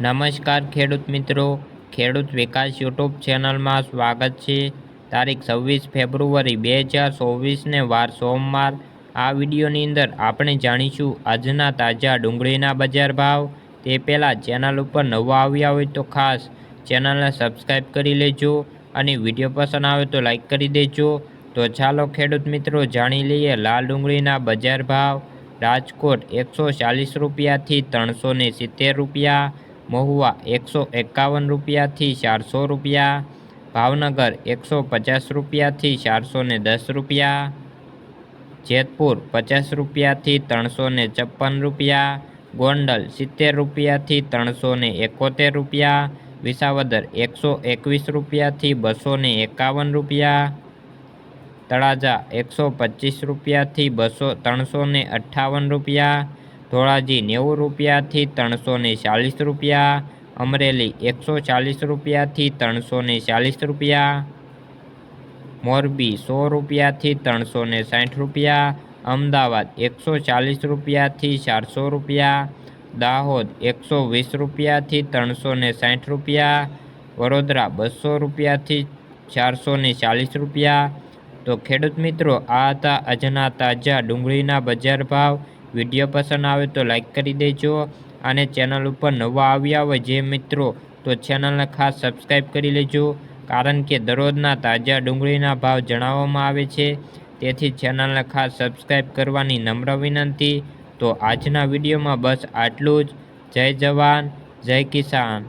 નમસ્કાર ખેડૂત મિત્રો. ખેડૂત વિકાસ યુટ્યુબ ચેનલમાં સ્વાગત છે. તારીખ છવ્વીસ ફેબ્રુઆરી બે હજાર ચોવીસને વાર સોમવાર. આ વિડીયોની અંદર આપણે જાણીશું આજના તાજા ડુંગળીના બજાર ભાવ. તે પહેલાં ચેનલ ઉપર નવા આવ્યા હોય તો ખાસ ચેનલને સબસ્ક્રાઈબ કરી લેજો અને વીડિયો પસંદ આવે તો લાઈક કરી દેજો. તો ચાલો ખેડૂત મિત્રો જાણી લઈએ લાલ ડુંગળીના બજાર ભાવ. રાજકોટ એકસો ચાલીસ રૂપિયાથી ત્રણસો સિત્તેર રૂપિયા. મહુવા એકસો એકાવન રૂપિયાથી ચારસો રૂપિયા, ભાવનગર એકસો પચાસ રૂપિયાથી ચારસો ને દસ રૂપિયા, જેતપુર પચાસ રૂપિયાથી ત્રણસો ને છપ્પન રૂપિયા, ગોંડલ સિત્તેર રૂપિયાથી ત્રણસો ને એકોતેર રૂપિયા, વિસાવદર એકસો એકવીસ રૂપિયાથી બસો ને એકાવન રૂપિયા, તળાજા એકસો પચીસ રૂપિયાથી બસો ત્રણસો ને અઠ્ઠાવન રૂપિયા ધોળાજી નેવું રૂપિયાથી ત્રણસો ચાલીસ રૂપિયા, અમરેલી એકસો ચાલીસ રૂપિયાથી ત્રણસો ચાલીસ રૂપિયા, મોરબી સો રૂપિયાથી ત્રણસો સાઠ રૂપિયા, અમદાવાદ એકસો ચાલીસ રૂપિયાથી ચારસો રૂપિયા, દાહોદ એકસો વીસ રૂપિયાથી ત્રણસો સાઠ રૂપિયા, વડોદરા બસો રૂપિયાથી ચારસો ચાલીસ રૂપિયા. તો ખેડૂત મિત્રો, આ હતા આજના તાજા ડુંગળીના બજાર ભાવ. વીડિયો પસંદ આવે તો લાઈક કરી દેજો અને ચેનલ ઉપર નવા આવ્યા હોય જે મિત્રો, તો ચેનલને ખાસ સબસ્ક્રાઈબ કરી લેજો. કારણ કે દરરોજના તાજા ડુંગળીના ભાવ જણાવવામાં આવે છે. તેથી ચેનલને ખાસ સબસ્ક્રાઈબ કરવાની નમ્ર વિનંતી. તો આજના વિડીયોમાં બસ આટલું જ. જય જવાન, જય કિસાન.